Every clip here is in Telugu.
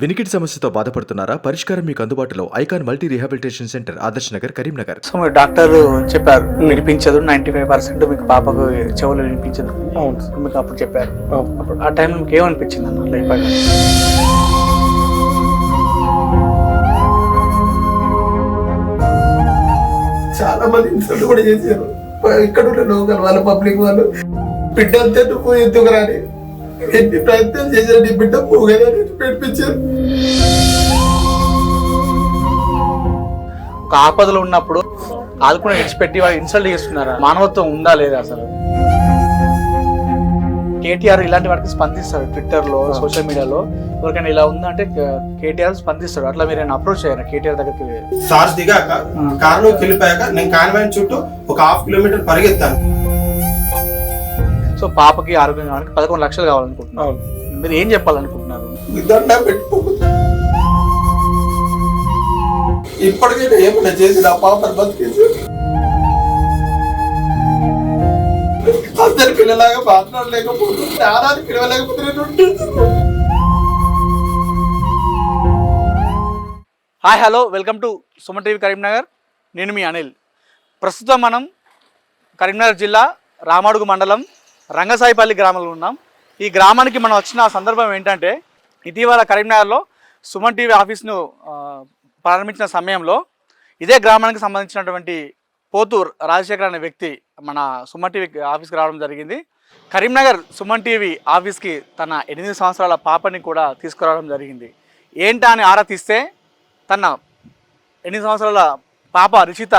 వినికిడి సమస్యతో బాధపడుతున్నారా? పరిష్కారం మీకు అందుబాటులో icon multi rehabilitation centre Adarsh Nagar Karimnagar. So మీరు డాక్టర్ చెప్పారు వినిపించదు నైంటీ ఫైవ్ పర్సెంట్ మీకు పాపకు చెవులు వినిపించదు. మీకు అప్పుడు చెప్పారు. అప్పుడు ఆ టైంలో మీకు ఏమనిపించింది అన్న లైఫ్ పైన చాలా మంది ఇన్సల్ట్ కూడా చేశారు. ఇక్కడ ఉన్న లోకల్ వాళ్ళ పబ్లిక్ వాళ్ళు. బిడ్డ అంతే నువ్వు ఎందుకు రాని ఎన్ని ప్రయత్నాలు చేశారు నీ బిడ్డ? పోగదని పెట్టించారు ఒక ఆపదలో ఉన్నప్పుడు ఆదుకుని విడిచిపెట్టి వాళ్ళు ఇన్సల్ట్ చేస్తున్నారా? మానవత్వం ఉందా లేదా అసలు? కేటీఆర్ ఇలాంటి వాటికి స్పందిస్తాడు ట్విట్టర్లో సోషల్ మీడియాలో ఎవరికైనా ఇలా ఉందంటే కేటీఆర్ స్పందిస్తాడు. అట్లా మీరు అప్రోచ్ అయ్యారు కేటీఆర్ దగ్గరికి సార్స్ దిగాక కారులోకి వెళ్ళిపోయాక నేను కాన్వెంట్ చుట్టూ ఒక హాఫ్ కిలోమీటర్ పరిగెత్తాను. సో పాపకి ఆరోగ్యం కావడానికి పదకొండు లక్షలు కావాలనుకుంటున్నారు. మీరు ఏం చెప్పాలనుకుంటున్నారు? దండ పెట్టుకోకు ఇప్పటికైనా ఏమన్నా చేసి నా పాపను బతికేసి. అందరి పిల్లలాగా మాట్లాడలేకపోతుంది ఆనాది పిలవలేకపోతే నేను ఉంటాను. Hi hello welcome to Suman TV Karimnagar. నేను మీ అనిల్. ప్రస్తుతం మనం కరీంనగర్ జిల్లా రామాడుగు మండలం రంగసాయిపల్లి గ్రామంలో ఉన్నాం. ఈ గ్రామానికి మనం వచ్చిన సందర్భం ఏంటంటే ఇటీవల కరీంనగర్లో సుమన్ టీవీ ఆఫీస్ను ప్రారంభించిన సమయంలో ఇదే గ్రామానికి సంబంధించినటువంటి పోతూర్ రాజశేఖర్ అనే వ్యక్తి మన సుమన్ టీవీ ఆఫీస్కి రావడం జరిగింది. కరీంనగర్ సుమన్ టీవీ ఆఫీస్కి తన ఎనిమిది సంవత్సరాల పాపని కూడా తీసుకురావడం జరిగింది. ఏంటా అని ఆరా తీస్తే తన ఎనిమిది సంవత్సరాల పాప రుచిత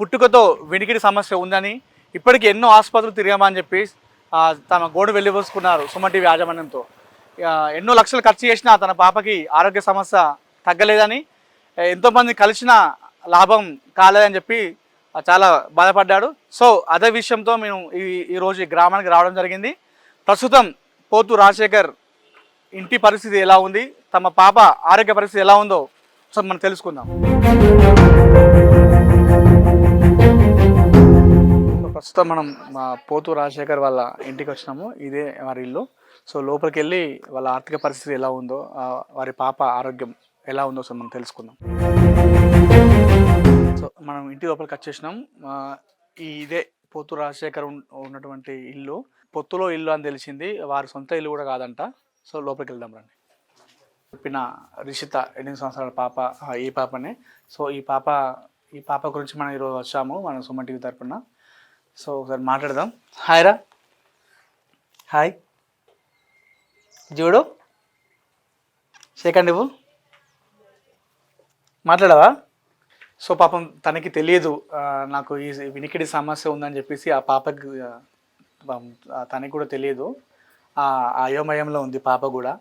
పుట్టుకతో వెనికిడి సమస్య ఉందని ఇప్పటికి ఎన్నో ఆసుపత్రులు తిరిగామని చెప్పి తమ గోడు వెళ్ళిపోసుకున్నారు సుమన్ టీవీ యాజమాన్యంతో. ఎన్నో లక్షలు ఖర్చు చేసినా తన పాపకి ఆరోగ్య సమస్య తగ్గలేదని ఎంతోమంది కలిసిన లాభం కాలేదని చెప్పి చాలా బాధపడ్డాడు. సో అదే విషయంతో మేము ఈ ఈరోజు ఈ గ్రామానికి రావడం జరిగింది. ప్రస్తుతం పోతు రాజశేఖర్ ఇంటి పరిస్థితి ఎలా ఉంది? తమ పాప ఆరోగ్య పరిస్థితి ఎలా ఉందో సో మనం తెలుసుకుందాం. ప్రస్తుతం మనం మా పోతు రాజశేఖర్ వాళ్ళ ఇంటికి వచ్చినాము. ఇదే వారి ఇల్లు. సో లోపలికి వెళ్ళి వాళ్ళ ఆర్థిక పరిస్థితి ఎలా ఉందో వారి పాప ఆరోగ్యం ఎలా ఉందో సో మనం తెలుసుకుందాం. సో మనం ఇంటి లోపలికి వచ్చేసినాం. ఈ ఇదే పోతు రాజశేఖర్ ఉన్నటువంటి ఇల్లు. పొత్తులో ఇల్లు అని తెలిసింది. వారి సొంత ఇల్లు కూడా కాదంట. సో లోపలికి వెళ్దాం రండి. చెప్పిన రిషిత ఎనిమిది సంవత్సరాల పాప ఈ పాపనే. సో ఈ పాప ఈ పాప గురించి మనం ఈరోజు వచ్చాము మన సుమన్ టీవీ తరపున. సో ఒకసారి మాట్లాడదాం. హాయ్ రా. హాయ్. జూడు. సెకండ్ ఇవ్వు మాట్లాడవా? సో పాపం తనకి తెలియదు నాకు ఈ వినికిడి సమస్య ఉందని చెప్పేసి ఆ పాపకి తనకి కూడా తెలియదు. ఆ అయోమయంలో ఉంది పాప కూడా.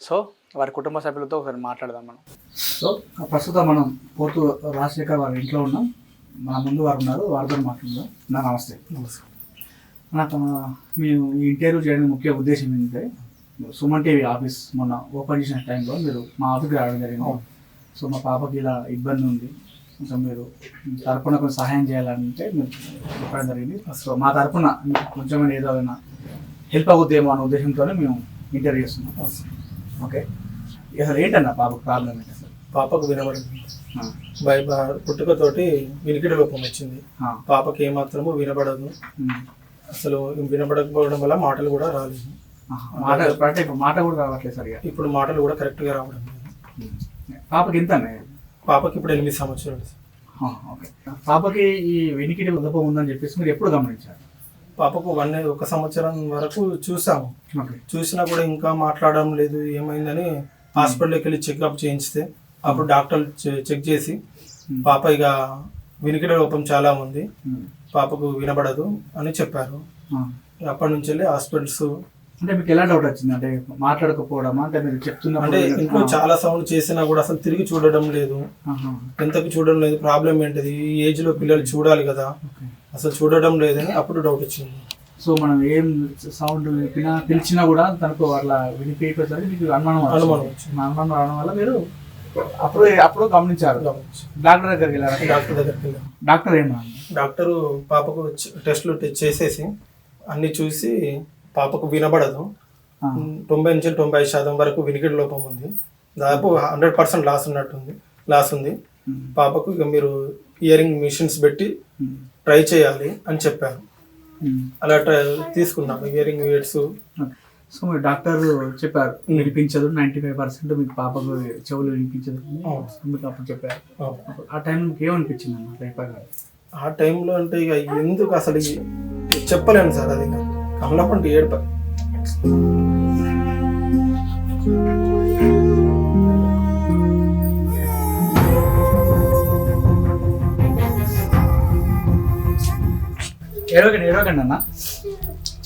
సో వారి కుటుంబ సభ్యులతో ఒకసారి మాట్లాడదాం మనం. సో ప్రస్తుతం మనం పోతు రాజశేఖర్ వారి ఇంట్లో ఉన్నాం. మన ముందు వారు ఉన్నారు వారితో మాట్లాడదాం. నా నమస్తే. నాకు మేము ఈ ఇంటర్వ్యూ చేయడానికి ముఖ్య ఉద్దేశం ఏంటంటే సుమన్ టీవీ ఆఫీస్ మొన్న ఓపెన్ చేసిన టైంలో మీరు మా ఆఫీస్కి రావడం జరిగింది. సో మా పాపకి ఇలా ఇబ్బంది ఉంది. కొంచెం మీరు మీ తరపున కొంచెం సహాయం చేయాలంటే మీరు చెప్పడం జరిగింది. సో మా తరపున కొంచెం ఏదో ఏదైనా హెల్ప్ అవుద్దేమో అనే ఉద్దేశంతోనే మేము ఇంటర్వ్యూ చేస్తున్నాం. ఓకే. అసలు ఏంటన్నా పాపకు ప్రాబ్లం ఏంటి అసలు? పాపకు వినబడింది. ఆ, బై పుట్టుకతోటి వినికిడి లోపం వచ్చింది. పాపకి ఏమాత్రము వినబడదు. అసలు వినబడకపోవడం వల్ల మాటలు కూడా రాలేదు. మాట ఇప్పుడు మాట కూడా రావట్లేదు సరిగా. ఇప్పుడు మాటలు కూడా కరెక్ట్గా రావడం లేదు. పాపకి ఎంత? పాపకి ఇప్పుడు ఎనిమిది సంవత్సరాలు. ఓకే. పాపకి ఈ వెనికిడి లోపం ఉందని చెప్పేసి మీరు ఎప్పుడు గమనించారు? పాపకు వన్ ఒక సంవత్సరం వరకు చూసాము. చూసినా కూడా ఇంకా మాట్లాడడం లేదు ఏమైందని హాస్పిటల్కి వెళ్ళి చెకప్ చేయించితే అప్పుడు డాక్టర్లు చెక్ చేసి. పాప ఇక వినికిడి లోపం చాలా ఉంది. పాపకు వినబడదు అని చెప్పారు. అప్పటి నుంచి వెళ్ళి హాస్పిటల్స్ అంటే మీకు ఎలా డౌట్ వచ్చింది అంటే మాట్లాడకపోవడమా అంటే మీరు చెప్తున్నప్పుడు అంటే ఇంట్లో చాలా సౌండ్ చేసినా కూడా అసలు తిరిగి చూడడం లేదు. ఎంతకు చూడడం లేదు ప్రాబ్లం ఏంటిది ఈ ఏజ్లో పిల్లలు చూడాలి కదా. అసలు చూడడం లేదని అప్పుడు డౌట్ వచ్చింది సో మనం ఏం సౌండ్ పిలిచినా కూడా తనకు వాళ్ళ వినిపించేసరికి మీకు అనుమానం. అనుమానం అనుమానం రావడం వల్ల మీరు అప్పుడు అప్పుడు గమనించారు గమనించి. డాక్టర్ దగ్గరికి వెళ్ళారు డాక్టర్ దగ్గరికి వెళ్ళాం డాక్టర్ ఏమన్నా డాక్టరు పాపకు టెస్టులు టెస్ట్ చేసేసి అన్ని చూసి పాపకు వినబడదు. తొంభై నుంచి తొంభై ఐదు శాతం వరకు వినికిడి లోపం ఉంది దాదాపు హండ్రెడ్ పర్సెంట్ లాస్ ఉన్నట్టుంది లాస్ ఉంది. పాపకు ఇక మీరు ఇయరింగ్ మిషన్స్ పెట్టి. ట్రై చేయాలి అని చెప్పారు. అలా ట్రై తీసుకున్నాం ఇయరింగ్ వేడ్స్ సో మీరు డాక్టర్ చెప్పారు వినిపించదు నైంటీ ఫైవ్ పర్సెంట్ మీకు పాపకు చెవులు వినిపించదు. మీకు అప్పుడు చెప్పారు. ఆ టైం ఏమనిపించింది అన్న రేపగా ఆ టైంలో అంటే ఇక ఎందుకు అసలు చెప్పలేను సార్ అది కమలపంటి ఏడుప. ఏడవకండి ఏడవకండి అన్న.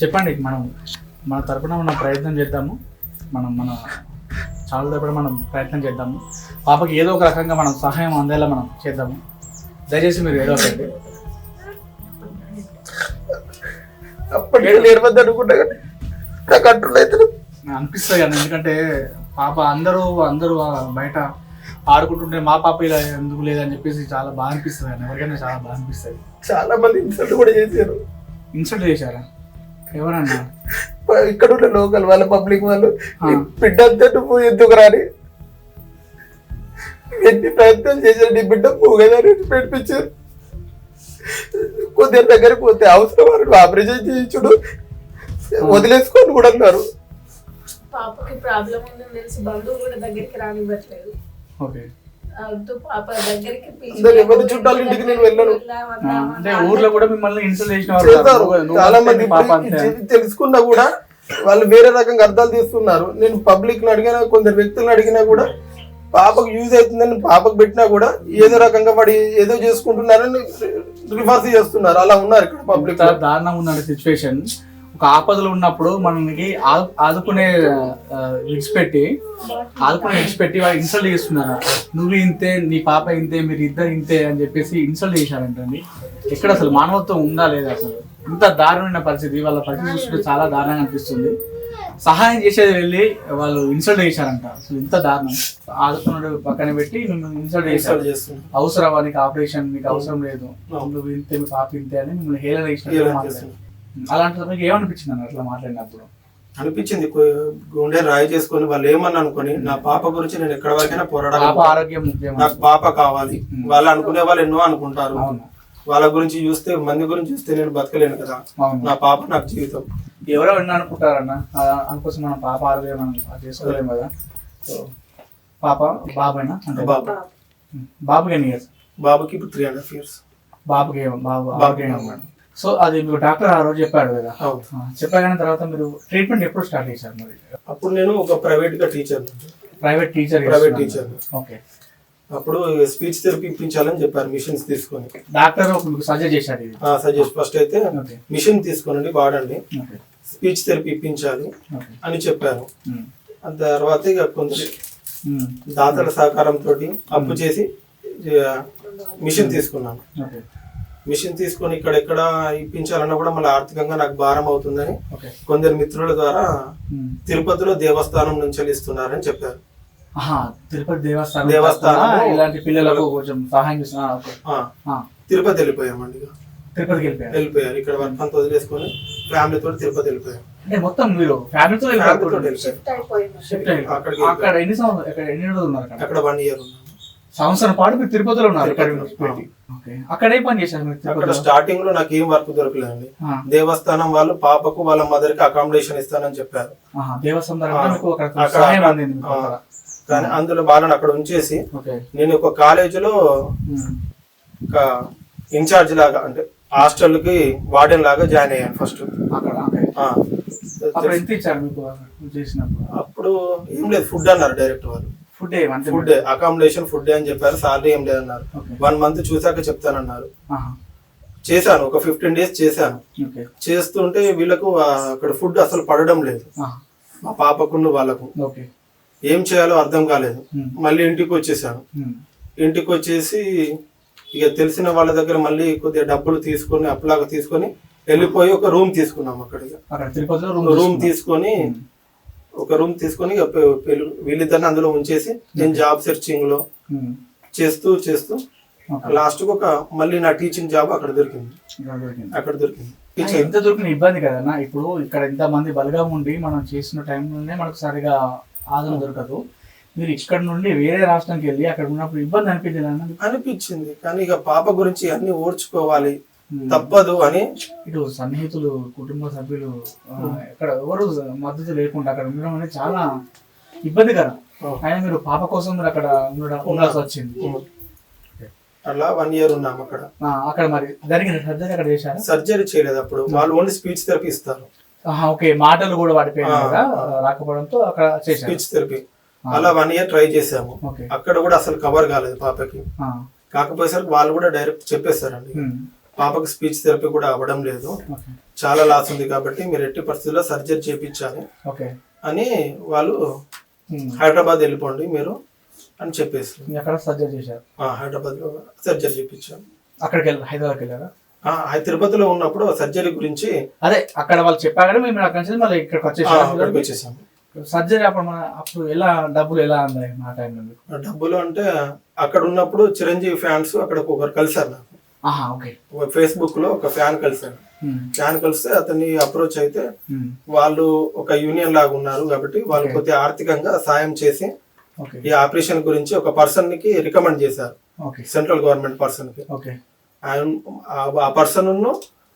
చెప్పండి మనం మన తరపున మనం ప్రయత్నం చేద్దాము. మనం మన చాలా తరపున మనం ప్రయత్నం చేద్దాము. పాపకి ఏదో ఒక రకంగా మనం సహాయం అందేలా మనం చేద్దాము. దయచేసి మీరు అప్పటికే నేర్వద్దు అనుకున్నా కానీ నాకు అనిపిస్తుంది కానీ ఎందుకంటే పాప అందరూ అందరూ బయట ఆడుకుంటుంటే మా పాప ఇలా ఎందుకు లేదని చెప్పేసి చాలా బాగా అనిపిస్తుంది కానీ ఎవరికైనా చాలా బాగా అనిపిస్తుంది. చాలా మంది ఇన్సల్ట్ కూడా చేశారు. ఇన్సల్ట్ చేశారా? ఎవరన్నా? ఇక్కడ ఉన్న లోకల్ వాళ్ళ పబ్లిక్ వాళ్ళు ఆ. నీ బిడ్డ అంతా నువ్వు ఎందుకు రాని ఎన్ని ప్రయత్నాలు చేశారు నీ బిడ్డ? పోగదని పెట్టించారు కొద్దిగా దగ్గరికి పోతే అవసరం వాళ్ళు ఆపరేషన్ చేయించుడు. వదిలేసుకొని కూడా అన్నారు. పాపకి ప్రాబ్లం ఉందని తెలిసి బంధువులు కూడా దగ్గరికి రానివ్వట్లేదు. ఓకే. చుట్టాల ఇంటికి నేను వెళ్ళను. అంటే. ఊర్లో కూడా మిమ్మల్ని ఇన్సల్ట్ చేసిన ఉన్నారు. చాలా మంది తెలుసుకున్నా కూడా వాళ్ళు వేరే రకంగా అర్థాలు తీస్తున్నారు నేను పబ్లిక్ని అడిగినా కొందరు వ్యక్తులను అడిగినా కూడా పాపకు యూజ్ అవుతుందని పాపకు పెట్టినా కూడా ఏదో రకంగా వాడు ఏదో చేసుకుంటున్నారని రివర్స్ చేస్తున్నారు అలా ఉన్నారు ఇక్కడ పబ్లిక్ దారుణంగా ఉందండి సిచ్యువేషన్ ఒక ఆపదలో ఉన్నప్పుడు మనకి ఆదుకునే విడిచిపెట్టి ఆదుకునే విడిచిపెట్టి వాళ్ళు ఇన్సల్ట్ చేస్తున్నారు. నువ్వు ఇంతే నీ పాప ఇంతే మీరు ఇద్దరు ఇంతే అని చెప్పేసి ఇన్సల్ట్ చేశారంటండి ఎక్కడ అసలు మానవత్వం ఉందా లేదా అసలు? ఇంత దారుణమైన పరిస్థితి. వాళ్ళ పరిస్థితి చాలా దారుణంగా అనిపిస్తుంది. సహాయం చేసేది వెళ్ళి వాళ్ళు ఇన్సల్ట్ చేశారంట. అసలు ఇంత దారుణం. ఆదుకున్నాడు పక్కన పెట్టి మిమ్మల్ని ఇన్సల్ట్ చేస్తున్నారు అవసరమా? నీకు ఆపరేషన్ నీకు అవసరం లేదు. నువ్వు ఇంతే పాప ఇంతే అని మిమ్మల్ని హేళన. చేస్తున్నారు. అలాంటి మీకు ఏమనిపించింది అన్న అట్లా మాట్లాడినప్పుడు? అనిపించింది. గుండె రాయి చేసుకొని వాళ్ళు ఏమని అనుకొని నా పాప గురించి నేను ఎక్కడ వరకైనా పోరాడాలి. ఆరోగ్యం ముఖ్యం నాకు పాప కావాలి. వాళ్ళు అనుకునే వాళ్ళు ఎన్నో అనుకుంటారు. వాళ్ళ గురించి చూస్తే మంది గురించి చూస్తే నేను బతకలేను కదా. నా పాప నాకు జీవితం. ఎవరో ఎన్నో అనుకుంటారన్న. ఆ, అందుకోసం మనం పాప ఆరోగ్యం మనం చేసుకోలేము కదా. సో పాప బాబేనా? అంటే బాబు. బాబుకి ఎన్ని ఇయర్స్ బాబుకి ఇప్పుడు త్రీ అండ్ హాఫ్ ఇయర్స్ బాబుకి బాబు బాబుకి. మేడం. సో అది మీకు డాక్టర్ ఆ రోజు చెప్పాడు కదా. చెప్పగానే తర్వాత మీరు ట్రీట్మెంట్ ఎప్పుడు స్టార్ట్ చేశారు మరి? అప్పుడు నేను ఒక ప్రైవేట్గా teacher private teacher Private teacher. Okay అప్పుడు స్పీచ్ థెరపీ ఇప్పించాలని చెప్పారు మిషన్స్ తీసుకొని. డాక్టర్ సజెస్ట్ ఇది? సజెస్ట్ ఫస్ట్ అయితే మిషన్ తీసుకోనండి వాడండి. స్పీచ్ థెరపీ ఇప్పించాలి అని చెప్పారు. ఆ తర్వాత ఇక కొంత ఉమ్. దాతల సహకారంతో అప్పు చేసి మిషన్ తీసుకున్నాను. మిషన్ తీసుకొని ఇక్కడెక్కడ ఇప్పించాలన్నా కూడా మళ్ళీ ఆర్థికంగా నాకు భారం అవుతుందని కొందరు మిత్రుల ద్వారా. తిరుపతిలో దేవస్థానం నుంచి ఇస్తున్నారని చెప్పారు. ఆహా, తిరుపతి దేవస్థానం దేవస్థానం. ఇలాంటి పిల్లలకు కొంచెం సహాయం తిరుపతి వెళ్ళిపోయామండి. తిరుపతికి వెళ్ళిపోయారు. వెళ్ళిపోయారు. ఇక్కడ వర్క్ అంతా వదిలేసుకొని ఫ్యామిలీతో తిరుపతి వెళ్ళిపోయాం అంటే మొత్తం మీరు ఫ్యామిలీతో వెళ్ళిపోయారు. అక్కడ ఎన్ని సంవత్సరాలు అక్కడ ఎన్ని రోజులు ఉన్నారు అక్కడ? అక్కడ వన్ ఇయర్ ఉన్నాం సంవత్సరం పాటు మీరు తిరుపతిలో ఉన్నారు. అక్కడ ఏ పని చేశారు అక్కడ స్టార్టింగ్లో నాకు ఏం వర్క్ దొరకలేదండి. దేవస్థానం వాళ్ళు పాపకు వాళ్ళ మదర్కి అకామిడేషన్ ఇస్తానని చెప్పారు. దేవస్థానం. కానీ అందులో వాళ్ళని అక్కడ ఉంచేసి నేను ఒక కాలేజీలో ఇన్ఛార్జ్ లాగా అంటే హాస్టల్కి వార్డెన్ లాగా జాయిన్ అయ్యాను ఫస్ట్. అప్పుడు ఏం లేదు ఫుడ్ అన్నారు డైరెక్ట్ వాళ్ళు. ఫుడ్ ఫుడ్ అకామిడేషన్ ఫుడ్ అని చెప్పారు సాలరీ ఏం లేదన్నారు. వన్ మంత్ చూసాక చెప్తానన్నారు. చేశాను ఒక ఫిఫ్టీన్ డేస్ చేశాను. చేస్తుంటే వీళ్ళకు అక్కడ ఫుడ్ అసలు పడడం లేదు. మా పాపకున్న వాళ్ళకు. ఓకే. ఏం చేయాలో అర్థం కాలేదు. మళ్ళీ ఇంటికి వచ్చేసాను. ఇంటికి వచ్చేసి ఇక తెలిసిన వాళ్ళ దగ్గర మళ్ళీ కొద్దిగా డబ్బులు తీసుకొని అప్పులాగా తీసుకొని వెళ్ళిపోయి ఒక రూమ్ తీసుకున్నాం అక్కడ రూమ్ తీసుకొని ఒక రూమ్ తీసుకొని వీళ్ళిద్దరిని అందులో ఉంచేసి నేను జాబ్ సెర్చింగ్లో ఉమ్. చేస్తూ చేస్తూ. లాస్ట్ ఒక మళ్ళీ నా టీచింగ్ జాబ్ అక్కడ దొరికింది. అక్కడ దొరికింది. ఎంత దొరికిన ఇబ్బంది కదన్నా ఇప్పుడు ఇక్కడ ఇంత మంది బలగా ఉండి మనం చేసిన టైంలోనే మనకు సరిగా ఆదరణ దొరకదు మీరు ఇక్కడ నుండి వేరే రాష్ట్రానికి వెళ్ళి అక్కడ ఉన్నప్పుడు ఇబ్బంది అనిపించలేదు అన్న అనిపించింది కానీ ఇక పాప గురించి అన్ని ఓర్చుకోవాలి తప్పదు అని ఇటు సన్నిహితులు కుటుంబ సభ్యులు ఇక్కడ ఎవరు మద్దతు లేకుండా అక్కడ ఉండడం అనేది చాలా ఇబ్బందికరం. అయినా మీరు పాప కోసం మీరు అక్కడ ఉండడం ఉండాల్సి వచ్చింది. అలా వన్ ఇయర్ ఉన్నాం అక్కడ. అక్కడ మరి జరిగిన సర్జరీ అక్కడ చేశారా? సర్జరీ చేయలేదు అప్పుడు. వాళ్ళు ఓన్లీ స్పీచ్ థెరపీ ఇస్తారు. ఓకే మాటలు కూడా పడిపోయాయి ఆ. కదా రాకపోవడంతో అక్కడ చేశారు. స్పీచ్ థెరపీ అలా వన్ ఇయర్ ట్రై చేసాము అక్కడ కూడా అసలు కవర్ కాలేదు పాపకి. కాకపోయేసరికి వాళ్ళు కూడా డైరెక్ట్ చెప్పేస్తారండి. పాపకి స్పీచ్ థెరపీ కూడా అవ్వడం లేదు. చాలా లాస్ ఉంది కాబట్టి మీరు ఎట్టి పరిస్థితుల్లో సర్జరీ చేయించాలి ఓకే. అని వాళ్ళు హైదరాబాద్ వెళ్ళిపోండి మీరు అని చెప్పేసి. మీరు అక్కడ సర్జరీ చేశారు? హైదరాబాద్లో సర్జరీ చేయించాను అక్కడికి వెళ్ళారు హైదరాబాద్కి వెళ్ళారా? తిరుపతిలో ఉన్నప్పుడు సర్జరీ గురించి అదే అక్కడ వాళ్ళు చెప్పాగానే మేము అక్కడి నుంచి మళ్ళీ ఇక్కడికి వచ్చేసాము సర్జరీ అప్పుడు మన అప్పుడు ఎలా డబ్బులు ఎలా అందాయి మా టైంలో? డబ్బులు అంటే అక్కడ ఉన్నప్పుడు చిరంజీవి ఫ్యాన్స్ అక్కడ ఒకరు కలిశారు నాకు. ఫేస్బుక్లో ఒక ఫ్యాన్ ఉమ్, ఫ్యాన్ కలిస్తే అతన్ని అప్రోచ్ అయితే వాళ్ళు ఒక యూనియన్ లాగా ఉన్నారు కాబట్టి వాళ్ళు. కొద్దిగా ఆర్థికంగా సాయం చేసి ఈ ఆపరేషన్ గురించి ఒక పర్సన్కి రికమెండ్ చేశారు. సెంట్రల్ గవర్నమెంట్ పర్సన్కి. ఆ- పర్సన్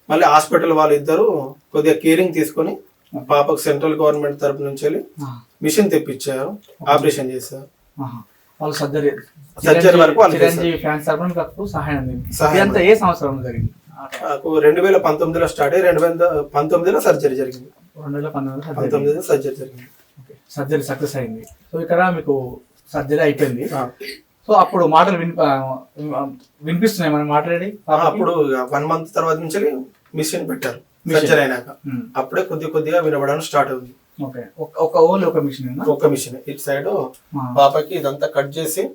మళ్ళీ హాస్పిటల్ వాళ్ళిద్దరూ కొద్దిగా కేరింగ్ తీసుకొని పాపకు సెంట్రల్ గవర్నమెంట్ తరపు నుంచి వెళ్ళి మిషన్ తెప్పించారు ఆపరేషన్ చేశారు. వాళ్ళు సర్జరీ సర్జరీ వరకు చిరంజీవి ఫ్యాన్స్ మీకు అప్పుడు సహాయం అందింది. ఇదంతా ఏ సంవత్సరం జరిగింది. నాకు రెండు వేల పంతొమ్మిదిలో స్టార్ట్ అయ్యి రెండు వేల పంతొమ్మిదిలో సర్జరీ జరిగింది. రెండు వేల పంతొమ్మిదిలో సర్జరీ జరిగింది. సర్జరీ సక్సెస్ అయింది. సో ఇక్కడ మీకు సర్జరీ అయిపోయింది. సో అప్పుడు మాటలు విని వినిపిస్తున్నాయి మనం మాట్లాడి. అప్పుడు వన్ మంత్ తర్వాత నుంచి మిషన్ పెట్టారు. సర్జరీ అయినాక. అప్పుడే కొద్ది కొద్దిగా వినబడడం స్టార్ట్ అవుతుంది ఒక- ఓన్లీ ఒక మిషన్ ఒక మిషన్. ఇటు సైడ్ పాపకి ఇదంతా కట్ చేసి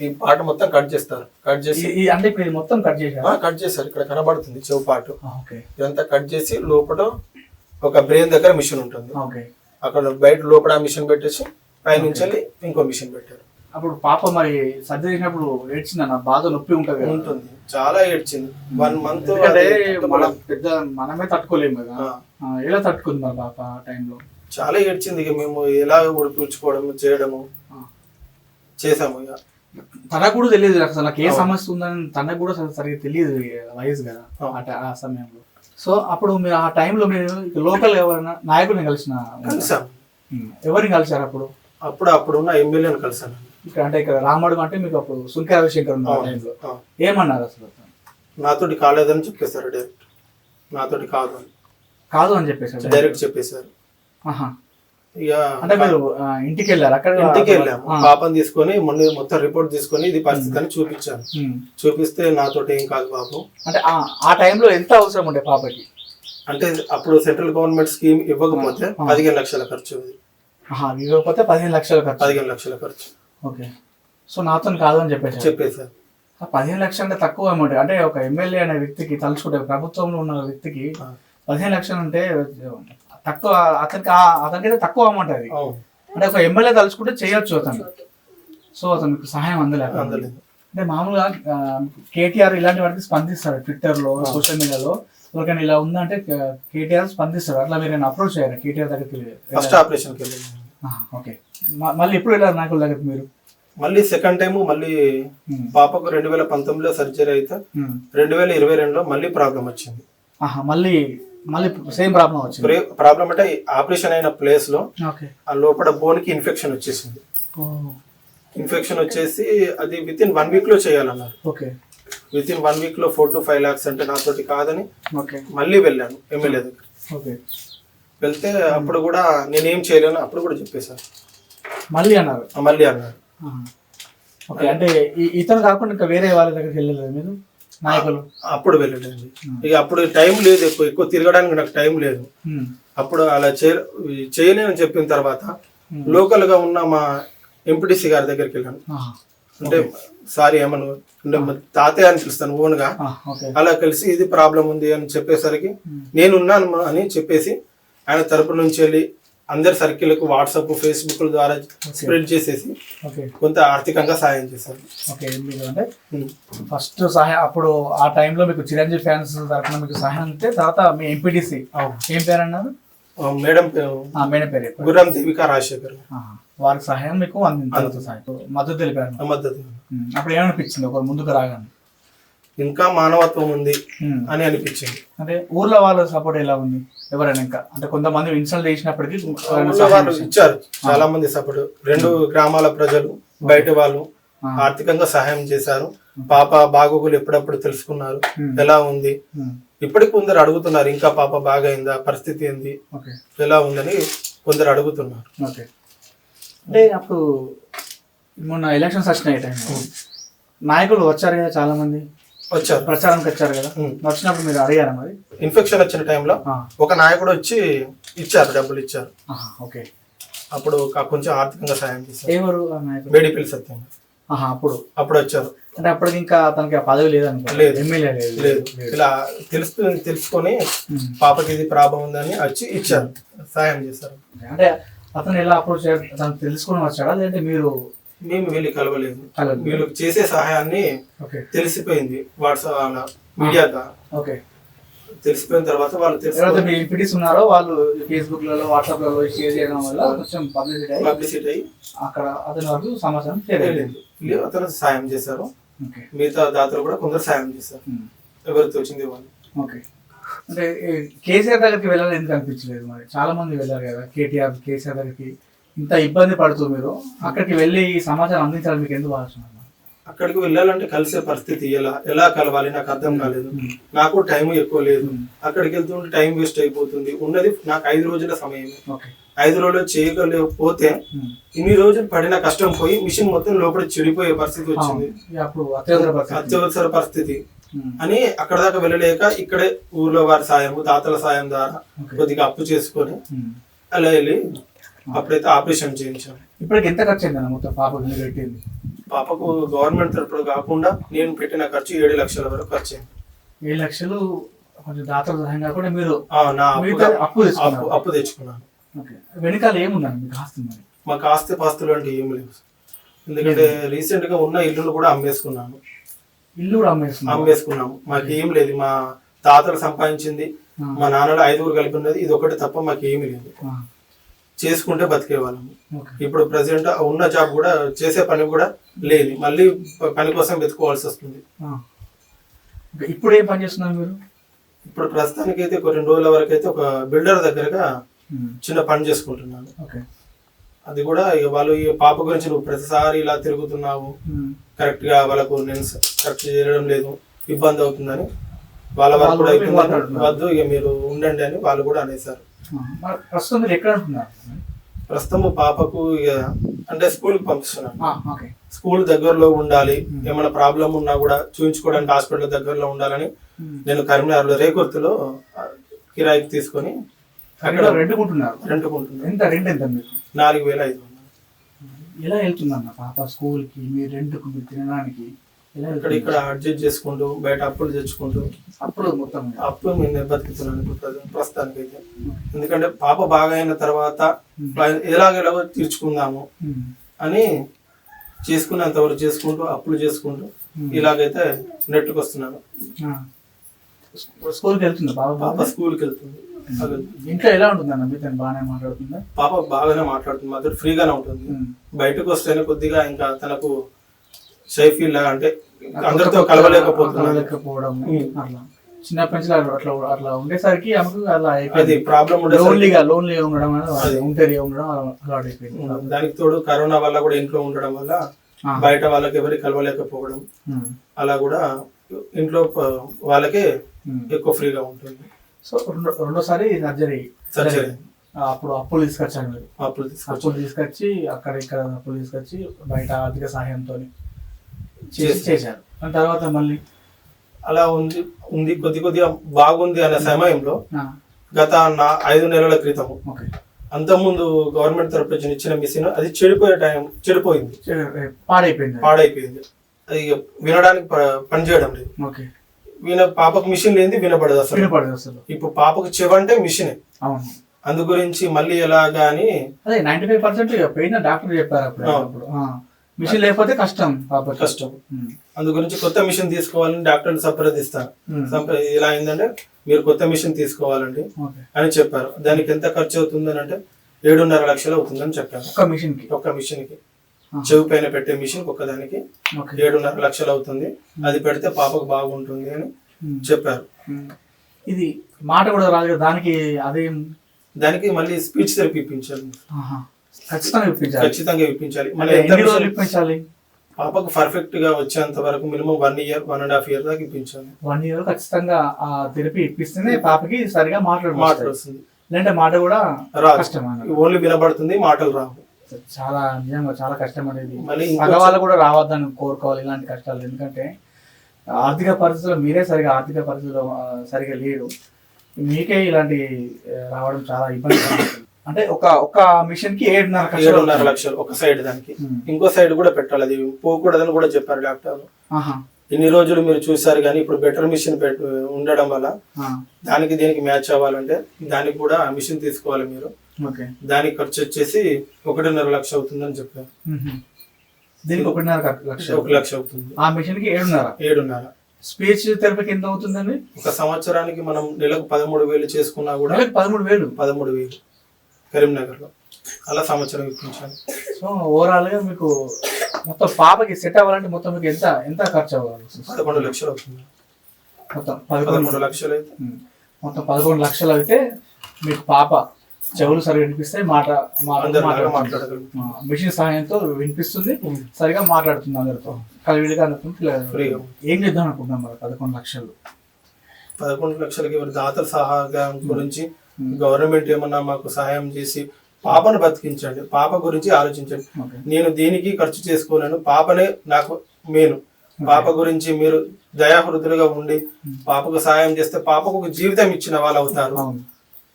ఈ పార్ట్ మొత్తం కట్ చేస్తారు. కట్ చేసి అంటే ఇప్పుడు మొత్తం కట్ చేశారా? కట్ చేస్తారు ఇక్కడ కనబడుతుంది చెవు ఓకే. ఇదంతా కట్ చేసి లోపల ఒక బ్రెయిన్ దగ్గర మిషన్ ఉంటుంది. ఓకే. అక్కడ బయట లోపల మిషన్ పెట్టేసి పైనుంచి వెళ్ళి ఇంకో మిషన్ పెట్టారు. అప్పుడు పాప మరి సర్జరీ చేసినప్పుడు ఏడ్చింది? అన్న బాధ నొప్పి ఉంటుంది ఉంటుంది. చాలా ఏడ్చింది. వన్ మంత్ మనం పెద్ద మనమే తట్టుకోలేము కదా. ఎలా తట్టుకుంది మరి పాప ఆ టైంలో? చాలా ఏడ్చింది ఇక మేము ఎలా ఉడిపించుకోవడం చేయడము. చేసాము ఇక. తనకు కూడా తెలియదు అసలు నాకు ఏ సమస్య ఉందని తనకు కూడా అసలు సరిగ్గా తెలియదు వయసు కదా. ఆ ట- ఆ సమయంలో. సో అప్పుడు మీరు ఆ టైంలో మీరు లోకల్ ఎవరైనా నాయకుడిని కలిసిన కలిసాం. ఎవరిని కలిసారు అప్పుడు? అప్పుడు అప్పుడున్న ఎమ్మెల్యేని కలిసాను. ఇక్కడ అంటే ఇక్కడ రామడుగు అంటే మీకు అప్పుడు సుంకే రవిశంకర్ ఉన్న. టైంలో. ఆ. ఏమన్నారు అసలు నాతోటి కాలేదని చెప్పేశారు డైరెక్ట్ నాతోటి కాదు అని. కాదు అని చెప్పేసి డైరెక్ట్ చెప్పేశారు. అంటే మీరు ఇంటికి వెళ్ళారు అక్కడ ఇంటికి వెళ్ళాము. పాపని తీసుకొని మొన్న మొత్తం రిపోర్ట్ తీసుకొని ఇది పరిస్థితి అని చూపించాను. చూపిస్తే నాతోటి ఏం కాదు బాబు. అంటే ఆ- టైంలో ఎంత అవసరం ఉండే పాపకి? అంటే అప్పుడు సెంట్రల్ గవర్నమెంట్ స్కీమ్ ఇవ్వకపోతే. పదిహేను లక్షల ఖర్చు ఇవ్వకపోతే పదిహేను లక్షలు ఖర్చు. పదిహేను లక్షల ఖర్చు. ఓకే. సో నాతో కాదు అని చెప్పేసి చెప్పేశారు. ఆ పదిహేను లక్షలు అంటే తక్కువ అమౌంట్. అంటే ఒక ఎమ్మెల్యే అనే వ్యక్తికి తలుచుకుంటే ప్రభుత్వంలో ఉన్న వ్యక్తికి. పదిహేను లక్షలు అంటే తక్కువ అతనికి ఆ- అతనికి అయితే తక్కువ అమౌంట్ అది. అంటే ఒక ఎమ్మెల్యే తలుచుకుంటే చేయొచ్చు అతను. సో అతనికి సహాయం అందలేదు. అంటే మామూలుగా కేటీఆర్ ఇలాంటి వాటికి స్పందిస్తారు ట్విట్టర్లో సోషల్ మీడియాలో ఎవరికైనా ఇలా ఉందంటే కేటీఆర్ స్పందిస్తారు అట్లా మీరు అప్రోచ్ అయ్యారు కేటీఆర్ దగ్గరికి ఫస్ట్ ఆహా, ఓకే మళ్ళీ ఎప్పుడు వెళ్ళారు నాయకుల దగ్గరికి మీరు? మళ్ళీ సెకండ్ టైం మళ్ళీ ఉమ్, పాపకు రెండు వేల పంతొమ్మిదిలో సర్జరీ అయితే ఉమ్. రెండు వేల ఇరవై రెండులో మళ్ళీ ప్రాబ్లం వచ్చింది. ఆహా, మళ్ళీ మళ్ళీ సేమ్ ప్రాబ్లం వచ్చింది. ప్రాబ్లం అంటే ఆపరేషన్ అయిన ప్లేస్లో ఆ లోపల బోన్కి ఇన్ఫెక్షన్ వచ్చేసింది. ఇన్ఫెక్షన్ వచ్చేసి అది విత్ ఇన్ వన్ వీక్లో చేయాలన్నారు. ఓకే. విత్ ఇన్ వన్ వీక్లో ఫోర్ టు ఫైవ్ లాక్స్ అంటే నాతోటి కాదని ఓకే. మళ్ళీ వెళ్ళాను ఎమ్మెల్యే దగ్గర ఓకే. వెళ్తే అప్పుడు కూడా నేనేం చేయలేను అప్పుడు కూడా చెప్పేశాను మళ్ళీ అన్నారు. మళ్ళీ అన్నారు. ఓకే అంటే ఇతను కాకుండా ఇంకా వేరే వాళ్ళ దగ్గరికి వెళ్ళలేదు మీరు? నాయకులు? అప్పుడు వెళ్ళలేదు ఇక అప్పుడు టైం లేదు ఎక్కువ ఎక్కువ తిరగడానికి నాకు టైం లేదు. అప్పుడు అలా చేయ చేయలేనని చెప్పిన తర్వాత లోకల్గా ఉన్న మా ఎంపీటీసీ గారి దగ్గరికి వెళ్ళాను. అంటే సారీ ఏమను అంటే తాతయ్య అని పిలుస్తాను ఓన్గా అలా కలిసి ఇది ప్రాబ్లం ఉంది అని చెప్పేసరికి నేనున్నాను అని చెప్పేసి ఆయన తరపు నుంచి వెళ్ళి అందరి సర్కిల్కు వాట్సాప్ ఫేస్బుక్ ద్వారా స్ప్రెడ్ చేసేసి ఓకే. కొంత ఆర్థికంగా సాయం చేశారు. ఓకే మీరు అంటే. ఫస్ట్ సహాయం అప్పుడు ఆ టైంలో మీకు చిరంజీవి ఫ్యాన్స్ తరఫున మీకు సహాయం అంటే తర్వాత మీ ఎంపీటీసీ. ఏం పేరు అన్నారు మేడం పేరు మేడం పేరు. గుర్రం దేవిక రాజశేఖర్. వారికి సహాయం మీకు అందించారు సహాయం. మద్దతు తెలిపారు. మద్దతు. అప్పుడు ఏమనిపించింది? ఒక ముందుకు రాగానే. ఇంకా మానవత్వం ఉంది. అని అనిపించింది. అంటే ఊర్లో వాళ్ళ సపోర్ట్ ఎలా ఉంది? ఎవరైనా ఇంకా? అంటే కొంతమంది ఇన్సల్ట్ చేసినప్పటికీ వాళ్ళు? ఇచ్చారు. చాలా మంది సపోర్ట్ రెండు గ్రామాల ప్రజలు బయట వాళ్ళు. ఆర్థికంగా సహాయం చేశారు. పాప బాగోగులు ఎప్పుడప్పుడు తెలుసుకున్నారు. ఎలా ఉంది. ఇప్పటికి కొందరు అడుగుతున్నారు ఇంకా పాప బాగా అయిందా పరిస్థితి ఏంది? ఎలా ఉందని కొందరు అడుగుతున్నారు. ఓకే. అంటే అప్పుడు మొన్న ఎలక్షన్స్ వచ్చినాయి టైం నాయకులు వచ్చారు కదా చాలా మంది వచ్చారు. ప్రచారానికి వచ్చారు కదా. వచ్చినప్పుడు మీరు అడిగారా మరి? ఇన్ఫెక్షన్ వచ్చిన టైంలో. ఒక నాయకుడు వచ్చి ఇచ్చారు డబ్బులు ఇచ్చారు. ఓకే. అప్పుడు కొంచెం ఆర్థికంగా సాయం చేశారు. ఎవరు సత్యం అప్పుడు. అప్పుడు వచ్చారు. అంటే అప్పటికి ఇంకా తనకి ఆ పదవి లేదనుకో. లేదు. ఎమ్మెల్యే లేదు. లేదు. ఇలా తెలుసు తెలుసుకొని. పాపకి ఇది ప్రాబ్లం ఉందని వచ్చి ఇచ్చారు. సాయం చేశారు. అంటే అతను ఎలా అప్రోచ్ తను తెలుసుకుని వచ్చాడా? లేదంటే మీరు మేము వెళ్ళి కలవలేదు. వీళ్ళు చేసే సహాయాన్ని తెలిసిపోయింది వాట్సాప్ మీడియా ద్వారా. ఓకే. తెలిసిపోయిన తర్వాత వాళ్ళు తెలుసుకొని మీ ఎంపీటీస్ ఉన్నారో వాళ్ళు ఫేస్బుక్లలో వాట్సాప్లలో షేర్ చేయడం వల్ల కొంచెం పబ్లిసిటీ అయ్యి పబ్లిసిటీ అయ్యి అక్కడ అతని వరకు సమాచారం వీళ్ళు అతను సాయం చేశారు. ఓకే. మిగతా దాతలు కూడా కొందరు సాయం చేశారు. ఉమ్. ఎవరికి వచ్చింది వాళ్ళు. ఓకే. అంటే కేసీఆర్ దగ్గరికి వెళ్ళాలని ఎందుకు అనిపించలేదు మరి? చాలా మంది వెళ్ళారు కదా కేటీఆర్ కేసీఆర్ దగ్గరికి. ఇంత ఇబ్బంది పడుతూ మీరు? అక్కడికి వెళ్ళి ఈ సమాచారం అందించాలని మీకు ఎందుకు ఆలోచన? అక్కడికి వెళ్ళాలంటే కలిసే పరిస్థితి ఎలా? ఎలా కలవాలి? నాకు అర్థం కాలేదు. నాకు టైం ఎక్కువ లేదు. అక్కడికి వెళ్తుంటే టైం వేస్ట్ అయిపోతుంది. ఉన్నది నాకు ఐదు రోజుల సమయం ఐదు రోజులు చేయగలేకపోతే ఉమ్. ఇన్ని రోజులు పడిన కష్టం పోయి మిషన్ మొత్తం లోపల చెడిపోయే పరిస్థితి వచ్చింది. అత్యవసర పరిస్థితి. అని అక్కడ దాకా వెళ్ళలేక ఇక్కడే ఊర్లో వారి సాయం దాతల సాయం ద్వారా. కొద్దిగా అప్పు చేసుకొని. అలా వెళ్ళి అప్పుడైతే ఆపరేషన్ చేయించాను ఇప్పటికి ఎంత ఖర్చు అయిందన్న మొత్తం పాపకు పెట్టింది? పాపకు గవర్నమెంట్ తరపున కాకుండా నేను పెట్టిన ఖర్చు ఏడు లక్షల వరకు ఖర్చు అయింది. ఏడు లక్షలు కొంచెం దాతల సహాయం కాకుండా మీరు అప్పు అప్పు తెచ్చుకున్నాను. వెనకాల ఏముందండి మీకు ఆస్తి మాకు ఆస్తి పాస్తులు అంటే ఏమి లేవు ఎందుకంటే రీసెంట్గా ఉన్న ఇల్లును కూడా అమ్మేసుకున్నాను. ఇల్లు కూడా అమ్మేస్తున్నారు అమ్మేసుకున్నాము. మాకు ఏం లేదు. మా తాతలు సంపాదించింది మా నాన్నలు ఐదుగురు కలిపి ఉన్నది ఇది ఒకటి తప్ప మాకు ఏమీ లేదు. చేసుకుంటే బతికే వాళ్ళము ఓకే. ఇప్పుడు ప్రజెంట్ ఉన్న జాబ్ కూడా చేసే పని కూడా లేదు. మళ్ళీ పని కోసం వెతుకోవాల్సి వస్తుంది. ఇప్పుడు ఏం పని చేస్తున్నారు మీరు? ఇప్పుడు ప్రస్తుతానికి అయితే ఒక రెండు రోజుల వరకు అయితే ఒక బిల్డర్ దగ్గరగా. చిన్న పని చేసుకుంటున్నాను. ఓకే. అది కూడా ఇక వాళ్ళు ఈ పాప గురించి నువ్వు ప్రతిసారి ఇలా తిరుగుతున్నావు. కరెక్ట్గా వాళ్ళకు నేను కరెక్ట్ చేయడం లేదు. ఇబ్బంది అవుతుందని వాళ్ళ వరకు కూడా. వద్దు ఇక మీరు ఉండండి అని వాళ్ళు కూడా అనేసారు ప్రస్తుతం మీరు ఎక్కడ ఉంటున్నారు ప్రస్తుతం పాపకు అంటే స్కూల్కి పంపిస్తున్నాను. స్కూల్ దగ్గరలో ఉండాలి. ఏమైనా ప్రాబ్లం ఉన్నా కూడా చూపించుకోవడానికి హాస్పిటల్ దగ్గరలో ఉండాలని. నేను కరీంనగర్లో రేకుర్తిలో కిరాయికి తీసుకొని అక్కడ రెంట్ ఉంటున్నారు రెంట్కుంటున్నాను ఎంత రెంట్ ఎంత మీకు నాలుగు వేల ఐదు వందలు. ఎలా వెళ్తుందన్న పాప స్కూల్కి? మీ రెంట్కు మీరు తినడానికి? ఇక్కడ? ఇక్కడ అడ్జస్ట్ చేసుకుంటూ బయట అప్పులు తెచ్చుకుంటూ అప్పుడు మొత్తం అప్పు నేను బతుకుతున్నాను ప్రస్తుతానికి అయితే ఎందుకంటే పాప బాగా అయిన తర్వాత ఎలాగెలాగో తీర్చుకుందాము. అని చేసుకున్నంత వరకు చేసుకుంటూ అప్పులు చేసుకుంటూ ఇలాగైతే నెట్టుకు వస్తున్నాను స్కూల్కి వెళ్తుందా పాప స్కూల్కి వెళ్తుంది. ఇంట్లో ఎలా ఉంటుందన్న మీతో బాగానే మాట్లాడుతుందా? పాప బాగానే మాట్లాడుతుంది. మాతో ఫ్రీగానే ఉంటుంది. బయటకు వస్తేనే కొద్దిగా ఇంకా తనకు సేఫ్ లాగా అంటే అందరితో కలవలేకపోవడం. అట్లా చిన్నప్పటి నుంచి అట్లా అట్లా ఉండేసరికి ఆమెకు అలా అయిపోయింది ప్రాబ్లం లోన్లీగా లోన్లీగా ఉండడం అనేది. ఒంటరిగా ఉండడం అలా అలవాటు అయిపోయింది దానికి తోడు కరోనా వల్ల కూడా ఇంట్లో ఉండడం వల్ల. బయట వాళ్ళకి ఎవరికి కలవలేకపోవడం. అలా కూడా ఇంట్లో వాళ్ళకే. ఎక్కువ ఫ్రీగా ఉంటుంది సో రెండో రెండోసారి సర్జరీ సర్జరీ అప్పుడు అప్పులు తీసుకొచ్చాను మీరు అప్పులు తీసుకొచ్చి అప్పులు తీసుకొచ్చి అక్కడ ఇక్కడ అప్పులు తీసుకొచ్చి బయట ఆర్థిక సహాయంతో చేసి చేశారు. తర్వాత మళ్ళీ అలా ఉంది ఉంది కొద్ది కొద్దిగా బాగుంది అనే సమయంలో గత నా ఐదు నెలల క్రితం అంతకుముందు గవర్నమెంట్ తరపు నుంచి ఇచ్చిన మిషన్ అది చెడిపోయే టైం చెడిపోయింది. పాడైపోయింది. పాడైపోయింది. అది వినడానికి పనిచేయడం లేదు. విన పాపకు మిషన్ లేనిది వినపడదు అసలు. వినపడదు అసలు. ఇప్పుడు పాపకు చెవంటే మిషనే. అవును. అందు గురించి మళ్ళీ ఎలాగా అని అదే నైన్టీ ఫైవ్ పర్సెంట్ పోయిన డాక్టర్ చెప్పారు. అప్పుడు మిషన్ లేకపోతే కష్టం కష్టం. అందు గురించి కొత్త మిషన్ తీసుకోవాలని డాక్టర్ని సంప్రదిస్తారు సంప్ర- ఇలా అయిందంటే మీరు కొత్త మిషన్ తీసుకోవాలండి అని చెప్పారు. దానికి ఎంత ఖర్చు అవుతుందని అంటే ఏడున్నర లక్షలు అవుతుందని చెప్పారు. ఒక్క మిషన్కి ఒక్క మిషన్కి చెవి పైన పెట్టే మిషన్ ఒక్కదానికి ఏడున్నర లక్షలు అవుతుంది. అది పెడితే పాపకు బాగుంటుంది అని. చెప్పారు. ఇది మాట కూడా రాదు దానికి అదేం దానికి మళ్ళీ స్పీచ్ థెరపీ ఇప్పించాలి ఆహా. ఖచ్చితంగా ఇప్పించాలి. మళ్ళీ ఎన్ని రోజులు ఇప్పించాలి? పాపకు పర్ఫెక్ట్గా వచ్చేంత వరకు minimum one year one and half year దాకా ఇప్పించాలి. వన్ ఇయర్ ఖచ్చితంగా ఆ థెరపీ ఇప్పిస్తేనే పాపకి సరిగా మాట మాట్లాడు వస్తుంది. లేదంటే మాట కూడా రాదు. ఓన్లీ వినబడుతుంది మాటలు రావు. చాలా నిజంగా చాలా కష్టం అనేది మగవాళ్ళు కూడా రావద్దని కోరుకోవాలి ఇలాంటి కష్టాలు. ఎందుకంటే ఆర్థిక పరిస్థితుల్లో మీరే సరిగా ఆర్థిక పరిస్థితుల్లో సరిగా లేరు. మీకే ఇలాంటి రావడం చాలా ఇబ్బంది అంటే ఒక ఒక మిషన్కి ఏడున్నర ఏడున్నర లక్షలు ఒక సైడ్ దానికి. ఇంకో సైడ్ కూడా పెట్టాలి. అది పోకూడదని కూడా చెప్పారు డాక్టర్. ఇన్ని రోజులు మీరు చూసారు కానీ ఇప్పుడు బెటర్ మిషన్ ఉండడం వల్ల. దానికి దీనికి మ్యాచ్ అవ్వాలంటే దానికి కూడా మిషన్ తీసుకోవాలి మీరు. దానికి ఖర్చు వచ్చేసి ఒకటిన్నర లక్ష అవుతుందని చెప్పారు. దీనికి ఒకటిన్నర లక్ష ఒక లక్ష అవుతుంది. ఆ మిషన్కి ఏడున్నర? ఏడున్నర. స్పీచ్ థెరపీకి ఎంత అవుతుందండి? ఒక సంవత్సరానికి మనం నెలకు పదమూడు వేలు చేసుకున్నా కూడా పదమూడు వేలు. పదమూడు వేలు. కరీంనగర్లో అలా సంవత్సరం ఇప్పించాలి సో ఓవరాల్గా మీకు మొత్తం పాపకి సెట్ అవ్వాలంటే మొత్తం మీకు ఎంత ఎంత ఖర్చు అవ్వాలి పదకొండు లక్షలు అవుతుంది. మొత్తం పదకొండు లక్షలు అయితే. మొత్తం పదకొండు లక్షలు అయితే మీకు పాప చెవులు సరిగా వినిపిస్తాయి మాట మా- అందరిలాగా మాట్లాడుతుంది. మాట్లాడగలుగుతాం. ఆ, మిషన్ సహాయంతో వినిపిస్తుంది. సరిగా మాట్లాడుతుంది అందరితో. కలివిడిగా ఫ్రీగా. ఏం చేద్దాం అనుకుంటున్నాం మరి పదకొండు లక్షలు? పదకొండు లక్షలకి దాతల సహాయం గురించి గవర్నమెంట్ ఏమన్నా మాకు సహాయం చేసి పాపను బతికించండి పాప గురించి ఆలోచించండి. నేను దీనికి ఖర్చు చేసుకోలేను పాపనే నాకు మేలు. పాప గురించి మీరు దయాహృదులుగా ఉండి పాపకు సహాయం చేస్తే పాపకు ఒక జీవితం ఇచ్చిన వాళ్ళు అవుతారు. అవును.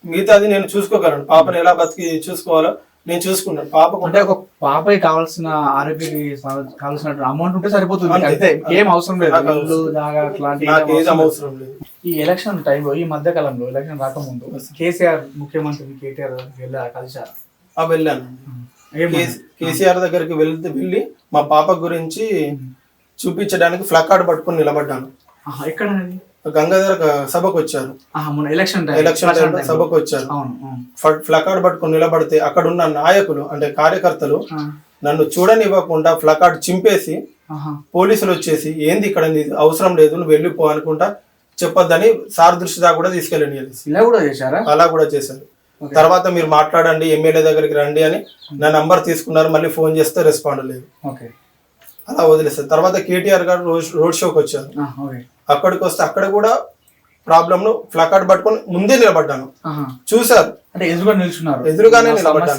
మిగతాది నేను చూసుకోగలను. పాపను ఎలా బతికి చూసుకోవాలో నేను చూసుకున్నాను పాపకు అంటే ఒక పాపకి కావాల్సిన ఆరోగ్యకి కావాల్సిన అమౌంట్ ఉంటే సరిపోతుంది. అంతే. ఇంకేం అవసరం లేదు. అట్లాంటి నాకు ఏది అవసరం లేదు. ఈ ఎలక్షన్ టైంలో ఈ మధ్య కాలంలో ఎలక్షన్ రాకముందు కేసీఆర్ ముఖ్యమంత్రి కేటీఆర్ వెళ్ళారు కలిశారు. ఆ వెళ్ళాను. కేసీఆర్ దగ్గరికి వెళ్తే వెళ్ళి మా పాప గురించి చూపించడానికి ఫ్లకార్డ్ పట్టుకొని నిలబడ్డాను. ఎక్కడ గంగాధర సభకు వచ్చారు. ఎలక్షన్ ఎలక్షన్ సభకు వచ్చారు. ఫ్లకార్డ్ పట్టుకొని నిలబడితే అక్కడ ఉన్న నాయకులు అంటే కార్యకర్తలు నన్ను చూడనివ్వకుండా ఫ్లకార్డ్ చింపేసి. పోలీసులు వచ్చేసి ఏంది ఇక్కడ అవసరం లేదు నువ్వు వెళ్ళిపో అనుకుంటా చెప్పొద్దని సార్ దృష్టి దాకా కూడా తీసుకెళ్ళని ఇలా కూడా చేశారా? అలా కూడా చేశారు. తర్వాత మీరు మాట్లాడండి ఎమ్మెల్యే దగ్గరికి రండి అని నా నంబర్ తీసుకున్నారు మళ్ళీ ఫోన్ చేస్తే రెస్పాండ్ లేదు. ఓకే. అలా వదిలేస్తారు తర్వాత కేటీఆర్ గారు రోడ్ షోకి వచ్చారు. అక్కడికి వస్తే అక్కడ కూడా ప్రాబ్లమ్ను ఫ్లకార్డ్ పట్టుకొని ముందే నిలబడ్డాను. చూశారు. అంటే ఎదురుగా నిల్చున్నారు. ఎదురుగానే నిలబడ్డాను.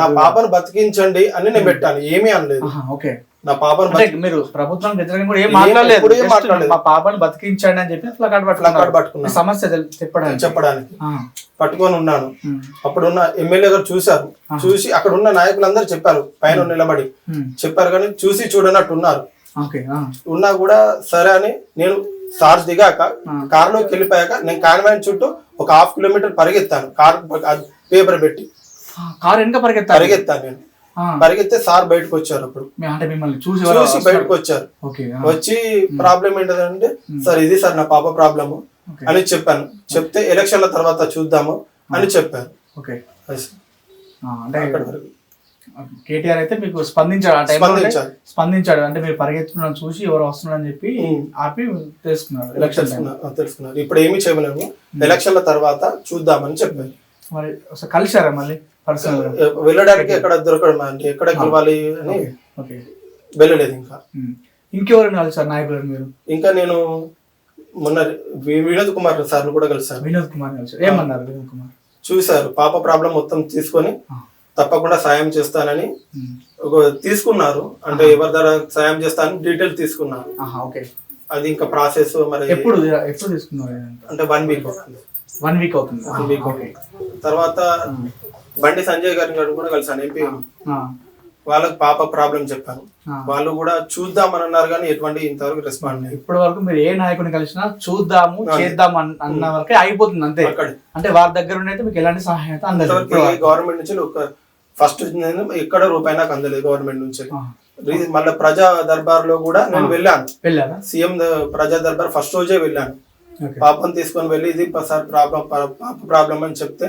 నా పాపను బతికించండి అని నేను పెట్టాను. ఏమీ అనలేదు. ఓకే. నా పాపను మీరు వ్యతిరేకంగా కూడా ఏం మాట్లాడలేదు. మా పాపని బతికించండి అని చెప్పి ప్లకార్డ్ పట్టుకున్నాను. మీ సమస్య చెప్పడానికి. చెప్పడానికి. పట్టుకొని ఉన్నాను. ఉమ్, అప్పుడున్న ఎమ్మెల్యే గారు చూశారు. చూసి అక్కడ ఉన్న నాయకులందరూ చెప్పారు పైన నిలబడి. చెప్పారు కానీ చూసి చూడనట్టు ఉన్నారు. ఉన్నా కూడా సరే అని నేను సార్ దిగాక కారులోకి వెళ్ళిపోయాక నేను కాన్వాన్ చుట్టూ ఒక హాఫ్ కిలోమీటర్ పరిగెత్తాను. కార్ పేపర్ పెట్టి. కారు వెనక పరిగెత్తారు పరిగెత్తాను నేను. పరిగెత్తే సార్ బయటకు వచ్చారు అప్పుడు. మీ- అంటే మిమ్మల్ని చూసి బయటకు వచ్చారు వచ్చి ప్రాబ్లం ఏంటంటే సార్ ఇది సార్ నా పాప ప్రాబ్లము. అని చెప్పాను. చెప్తే ఎలక్షన్ల తర్వాత చూద్దాము అని చెప్పారు. ఓకే. అంటే అక్కడి వరకు. కేటీఆర్ అయితే మీకు స్పందించాడు ఆ టైంలో. స్పందించాడు. అంటే మీరు పరిగెత్తున్న చూసి ఎవరు వస్తున్నారని చెప్పి. ఆపి తెలుసుకున్నాడు ఎలక్షన్ తెలుసుకున్నారు తెలుసుకున్నారు. ఇప్పుడు ఏమీ చేయలేము. ఎలక్షన్ల తర్వాత చూద్దామని చెప్పారు. మరి కలిశారా మళ్ళీ? వెళ్ళడానికి ఎక్కడ దొరకడం అంటే ఎక్కడ కలవాలి అని వెళ్ళలేదు ఇంకా. ఉమ్. ఇంకెవరైనా కలిసారు నాయకులు మీరు? ఇంకా నేను మొన్న వినోద్ కుమార్ సార్ని కూడా కలిశాను వినోద్ కుమార్ కలిసారు. ఏమన్నారు వినోద్ కుమార్? చూశారు. పాప ప్రాబ్లం మొత్తం తీసుకొని ఆ. తప్పకుండా సాయం చేస్తానని ఉమ్. ఒక తీసుకున్నారు. అంటే ఎవరి ద్వారా సాయం చేస్తానని డీటెయిల్ తీసుకున్నారు. ఓకే అది ఇంకా ప్రాసెస్ మరి ఎప్పుడు ఎప్పుడు తీసుకున్నారు? అంటే వన్ వీక్ అవుతుంది. వన్ వీక్ అవుతుంది. వన్ వీక్ ఓకే తర్వాత బండి సంజయ్ గారిని గారిని కూడా కలిసాను. ఎంపీ. వాళ్ళకి పాప ప్రాబ్లం చెప్పాను. వాళ్ళు కూడా చూద్దామని అన్నారు కానీ ఎటువంటి ఇంతవరకు రెస్పాండ్ ఇప్పటి వరకు మీరు ఏ నాయకుడిని కలిసినా చూద్దాము. చేద్దాం అన్- అన్న వరకే అయిపోతుంది అంతే. అంటే వారి దగ్గర ఉండి మీకు ఎలాంటి సహాయం అందదు. గవర్నమెంట్ నుంచి ఒక ఫస్ట్ ఎక్కడ రూపాయి నాకు అందలేదు గవర్నమెంట్ నుంచి. మళ్ళీ ప్రజా దర్బార్లో కూడా నేను. వెళ్ళాను. సీఎం ప్రజా దర్బార్ ఫస్ట్ రోజే వెళ్ళాను. పాపను తీసుకొని వెళ్ళి ఇది సార్ ప్రాబ్లం పాప ప్రాబ్లం అని చెప్తే.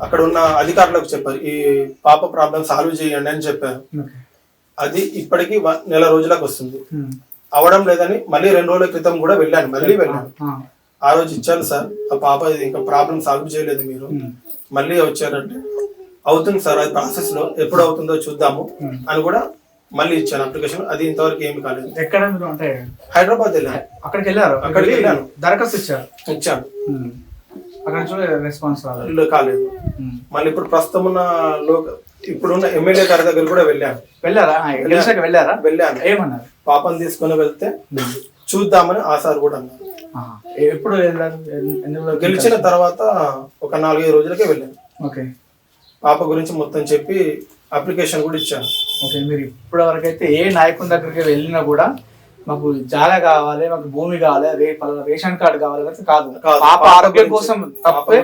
అక్కడ ఉన్న అధికారులకు చెప్పారు. ఈ పాప ప్రాబ్లం సాల్వ్ చేయండి అని చెప్పారు. అది ఇప్పటికి నెల రోజులకు వస్తుంది. అవడం లేదని మళ్ళీ రెండు రోజుల క్రితం కూడా వెళ్ళాను. మళ్ళీ వెళ్ళాను. ఆ. రోజు ఇచ్చాను సార్. ఆ పాప ఇంకా ప్రాబ్లం సాల్వ్ చేయలేదు మీరు. మళ్ళీ వచ్చారంటే అవుతుంది సార్. అది ప్రాసెస్లో ఎప్పుడు అవుతుందో చూద్దాము. అని కూడా మళ్ళీ ఇచ్చాను అప్లికేషన్ అది ఇంతవరకు ఏమి కాలేదు. ఎక్కడ మీరు అంటే హైదరాబాద్ వెళ్ళాను. అక్కడికి వెళ్ళారు. అక్కడికి వెళ్ళి వెళ్ళాను. దరఖాస్తు ఇచ్చారు. ఇచ్చాను. అక్కడ నుంచి రెస్పాన్స్ రాలేదు. కాలేదు. మళ్ళీ ఇప్పుడు ప్రస్తుతం ఉన్న లోక ఇప్పుడున్న ఎమ్మెల్యే గారి దగ్గర కూడా వెళ్ళాను. వెళ్ళారా? గెలిచాక వెళ్ళారా? వెళ్ళాను. ఏమన్నారు? పాపను తీసుకొని వెళ్తే చూద్దామని ఆ సార్ కూడా అన్నారు. ఎప్పుడు వెళ్ళారు? గెలిచిన తర్వాత ఒక నాలుగైదు రోజులకే వెళ్ళాను. ఓకే. పాప గురించి మొత్తం చెప్పి అప్లికేషన్ కూడా ఇచ్చాను. ఓకే మీరు ఇప్పటి వరకు అయితే ఏ నాయకుని దగ్గరికి వెళ్ళినా కూడా మాకు జాగా కావాలి మాకు భూమి కావాలి రే రేషన్ కార్డు కావాలి అయితే కాదు. పాప ఆరోగ్యం కోసం పాప తప్పే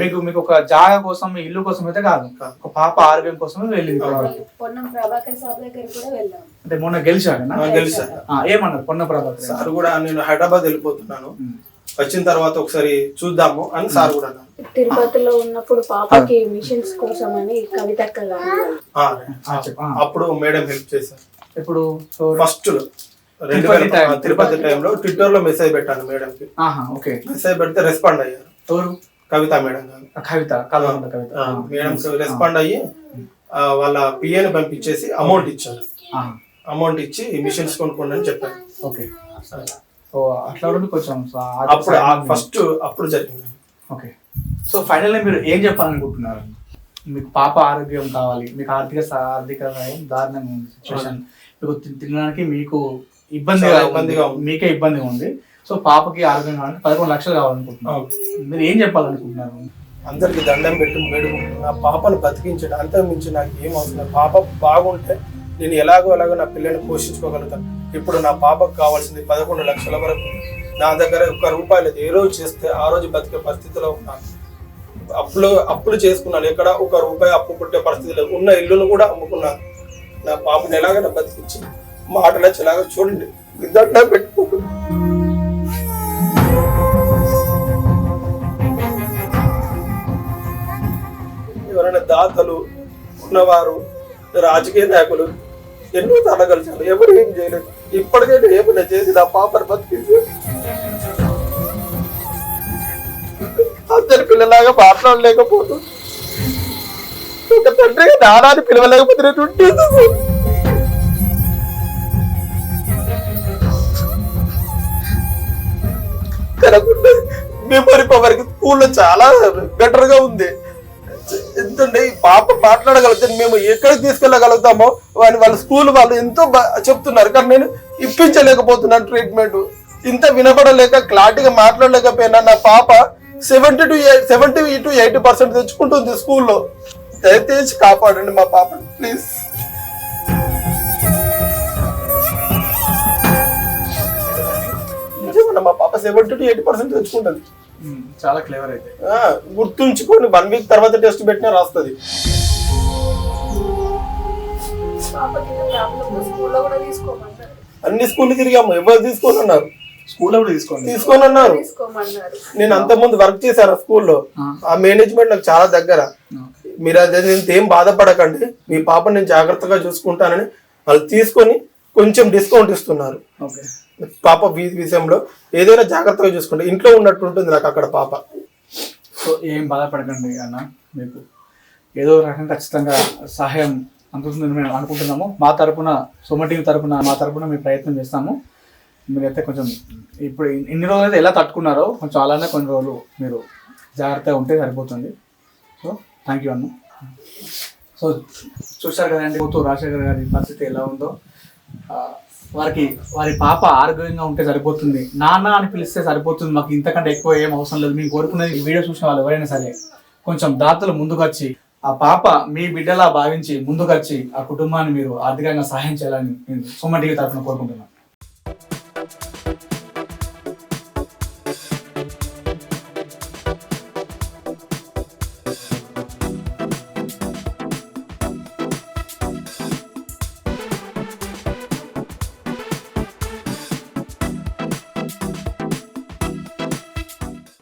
మీకు మీకు ఒక జాగా కోసం మీ ఇల్లు కోసం అయితే కాదు. ఒక పాప ఆరోగ్యం కోసం వెళ్ళింది అంటే మొన్న గెలిచాడు. ఏమన్నారు పొన్న ప్రభాకర్ సార్ కూడా నేను హైదరాబాద్ వెళ్ళిపోతున్నాను. వచ్చిన తర్వాత ఒకసారి చూద్దాము అని సార్ కూడా తిరుపతిలో ఉన్నప్పుడు పాపకి మిషన్స్ కోసం అని కవితక్క గారు ఆ, ఆ, చెప్పు. ఆ. అప్పుడు మేడం హెల్ప్ చేశారు. ఇప్పుడు ఫస్ట్లో రెండు తిరుపతి వేల time- తిరుపతి టైంలో ట్విట్టర్లో మెసేజ్ పెట్టాను మేడం కి. ఆహా ఓకే మెసేజ్ పెడితే రెస్పాండ్ అయ్యారు. ఎవరు? కవిత మేడం గారు. ఆ కవిత కలవకుండా కవిత. మేడం రెస్పాండ్ అయ్యి ఆ, వాళ్ళ పిఏని పంపించేసి అమౌంట్ ఇచ్చారు. ఆహా. అమౌంట్ ఇచ్చి మిషన్స్ కొనుక్కోండి అని చెప్పారు. ఓకే సో అట్లా కూడా కొంచెం సా- అప్పుడు ఫస్ట్ అప్పుడు జరిగింది. ఓకే సో ఫైనల్లీ మీరు ఏం చెప్పాలనుకుంటున్నారు? మీకు పాప ఆరోగ్యం కావాలి మీకు ఆర్థిక ఆర్థిక సహాయం దారుణంగా ఉంది సిచ్యువేషన్ మీకు తి- తినడానికి మీకు ఇబ్బందిగా. ఇబ్బందిగా. మీకే ఇబ్బందిగా ఉంది సో పాపకి ఆరోగ్యం కావాలంటే పదకొండు లక్షలు కావాలనుకుంటున్నారు. మీరు ఏం చెప్పాలనుకుంటున్నారు అందరికి దండం పెట్టి వేడుకుంటున్నా నా పాపను బతికించడం అంతకు మించి నాకు ఏం అవసరం లేదు. పాప బాగుంటే నేను ఎలాగో ఎలాగో నా పిల్లని పోషించుకోగలుగుతాను ఇప్పుడు నా పాపకు కావాల్సింది పదకొండు లక్షల వరకు నా దగ్గర ఒక్క రూపాయలు లేదు. ఏ రోజు చేస్తే ఆ రోజు బతికే పరిస్థితిలో ఉన్నాను అప్పులు అప్పులు చేసుకున్నాను ఎక్కడ ఒక రూపాయి అప్పు పుట్టే పరిస్థితి లేదు ఉన్న ఇల్లును కూడా అమ్ముకున్నాను నా పాపను ఎలాగైనా బతికించి మాటలు వచ్చేలాగా చూడండి. ఈ పెట్టుకోండి ఎవరైనా దాతలు ఉన్నవారు రాజకీయ నాయకులు ఎన్నో తల ఎవరు ఏం చేయలేదు. ఇప్పటికైతే ఏమైనా చేసి నా పాపను బతికింది. అందరి పిల్లలాగా మాట్లాడలేకపోతూ ఒక తండ్రిగా నానాన్ని పిలవలేకపోతున్నటువంటి జరగకుండా మెమరీ పవర్ స్కూల్లో చాలా బెటర్గా ఉంది. ఎందుకంటే ఈ పాప మాట్లాడగలిగితే మేము ఎక్కడికి తీసుకెళ్ళగలుగుతామో వాని వాళ్ళ స్కూల్ వాళ్ళు ఎంతో చెప్తున్నారు. కానీ నేను ఇప్పించలేకపోతున్నాను ట్రీట్మెంట్ ఇంత వినపడలేక క్లారిటీగా మాట్లాడలేకపోయినా నా పాప seventy two seventy two eighty percent తెచ్చుకుంటుంది స్కూల్లో దయచేసి కాపాడండి మా పాపని ప్లీజ్ నిజమన్నా మా పాప సెవెంటీ టు ఎయిటీ పర్సెంట్ తెచ్చుకుంటుంది. చాలా క్లేవర్ అయితే. ఆ, గుర్తుంచుకొని వన్ వీక్ తర్వాత టెస్ట్ పెట్టినా రాస్తుంది. పాపకి ప్రాబ్లం స్కూల్లో కూడా తీసుకోమన్నారు అన్ని స్కూల్ తిరిగాము. ఎవరు తీసుకొని అన్నారు స్కూల్లో కూడా తీసుకోండి. తీసుకొని అన్నారు నేను అంత ముందు వర్క్ చేశాను స్కూల్లో ఆ. మేనేజ్మెంట్ నాకు చాలా దగ్గర. మీరు అదే ఏం బాధపడకండి. మీ పాపని నేను జాగ్రత్తగా చూసుకుంటానని వాళ్ళు తీసుకొని కొంచెం డిస్కౌంట్ ఇస్తున్నారు. ఓకే. పాప విషయంలో ఏదైనా జాగ్రత్తగా చూసుకుంటే ఇంట్లో ఉన్నట్టు ఉంటుంది నాకు అక్కడ పాప. సో ఏం బాధపడకండి అన్న మీకు. ఏదో రకంగా ఖచ్చితంగా సహాయం అందుతుందని మేము అనుకుంటున్నాము. మా తరపున సోమ టీవీ తరపున మా తరపున మేము ప్రయత్నం చేస్తాము. మీరైతే కొంచెం ఇప్పుడు ఇన్ని రోజులు అయితే ఎలా తట్టుకున్నారో కొంచెం అలానే కొన్ని రోజులు మీరు జాగ్రత్తగా ఉంటే సరిపోతుంది. సో థ్యాంక్ యూ అన్న. సో చూశారు కదండి కూతురు రాజశేఖర్ గారి పరిస్థితి ఎలా ఉందో. వారికి వారి పాప ఆరోగ్యంగా ఉంటే సరిపోతుంది. నాన్న అని పిలిస్తే సరిపోతుంది. మాకు ఇంతకంటే ఎక్కువ ఏం అవసరం లేదు. మేము కోరుకునేది ఈ వీడియో చూసిన వాళ్ళు ఎవరైనా సరే. కొంచెం దాతలు ముందుకొచ్చి ఆ పాప మీ బిడ్డలా భావించి ముందుకొచ్చి ఆ కుటుంబాన్ని మీరు ఆర్థికంగా సహాయం చేయాలని నేను సుమన్ తరఫున కోరుకుంటున్నాను.